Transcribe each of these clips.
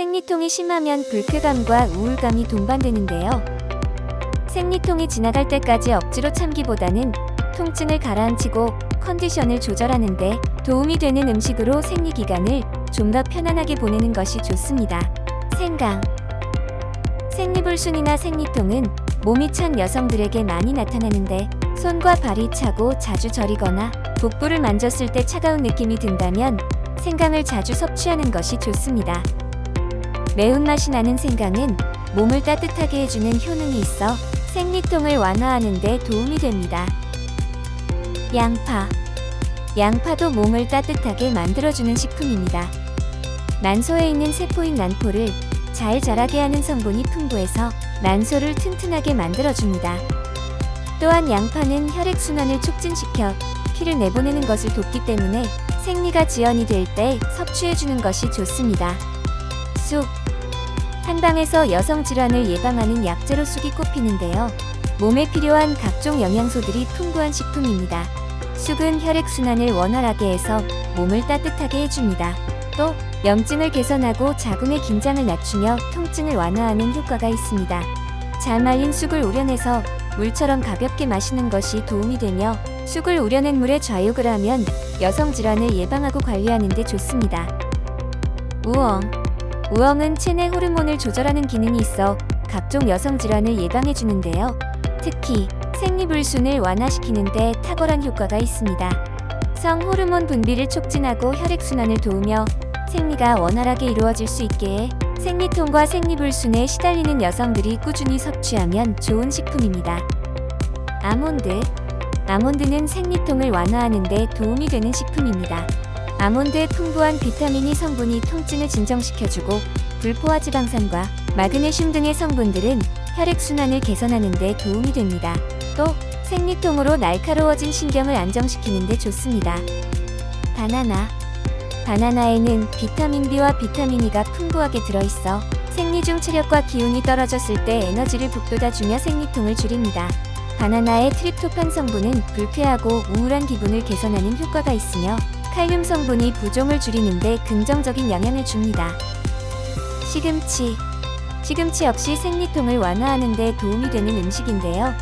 생리통이 심하면 불쾌감과 우울감이 동반되는데요. 생리통이 지나갈 때까지 억지로 참기보다는 통증을 가라앉히고 컨디션을 조절하는데 도움이 되는 음식으로 생리 기간을 좀 더 편안하게 보내는 것이 좋습니다. 생강 생리불순이나 생리통은 몸이 찬 여성들에게 많이 나타나는데 손과 발이 차고 자주 저리거나 복부를 만졌을 때 차가운 느낌이 든다면 생강을 자주 섭취하는 것이 좋습니다. 매운맛이 나는 생강은 몸을 따뜻하게 해주는 효능이 있어 생리통을 완화하는 데 도움이 됩니다. 양파 양파도 몸을 따뜻하게 만들어주는 식품입니다. 난소에 있는 세포인 난포를 잘 자라게 하는 성분이 풍부해서 난소를 튼튼하게 만들어줍니다. 또한 양파는 혈액순환을 촉진시켜 피를 내보내는 것을 돕기 때문에 생리가 지연이 될 때 섭취해주는 것이 좋습니다. 쑥 한방에서 여성 질환을 예방하는 약재로 쑥이 꼽히는데요. 몸에 필요한 각종 영양소들이 풍부한 식품입니다. 쑥은 혈액순환을 원활하게 해서 몸을 따뜻하게 해줍니다. 또 염증을 개선하고 자궁의 긴장을 낮추며 통증을 완화하는 효과가 있습니다. 잘 말린 쑥을 우려내서 물처럼 가볍게 마시는 것이 도움이 되며 쑥을 우려낸 물에 좌욕을 하면 여성 질환을 예방하고 관리하는 데 좋습니다. 우엉 우엉은 체내 호르몬을 조절하는 기능이 있어 각종 여성 질환을 예방해 주는데요. 특히 생리불순을 완화시키는데 탁월한 효과가 있습니다. 성 호르몬 분비를 촉진하고 혈액순환을 도우며 생리가 원활하게 이루어질 수 있게 해 생리통과 생리불순에 시달리는 여성들이 꾸준히 섭취하면 좋은 식품입니다. 아몬드 아몬드는 생리통을 완화하는 데 도움이 되는 식품입니다. 아몬드의 풍부한 비타민이 성분이 통증을 진정시켜주고 불포화 지방산과 마그네슘 등의 성분들은 혈액순환을 개선하는 데 도움이 됩니다. 또 생리통으로 날카로워진 신경을 안정시키는 데 좋습니다. 바나나 바나나에는 비타민 B와 비타민 E가 풍부하게 들어있어 생리 중 체력과 기운이 떨어졌을 때 에너지를 북돋아주며 생리통을 줄입니다. 바나나의 트립토판 성분은 불쾌하고 우울한 기분을 개선하는 효과가 있으며 칼륨 성분이 부종을 줄이는데 긍정적인 영향을 줍니다. 시금치 시금치 역시 생리통을 완화하는 데 도움이 되는 음식인데요.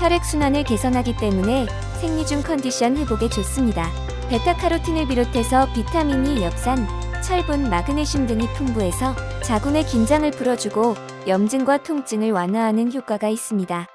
혈액순환을 개선하기 때문에 생리 중 컨디션 회복에 좋습니다. 베타카로틴을 비롯해서 비타민이 엽산, 철분, 마그네슘 등이 풍부해서 자궁의 긴장을 풀어주고 염증과 통증을 완화하는 효과가 있습니다.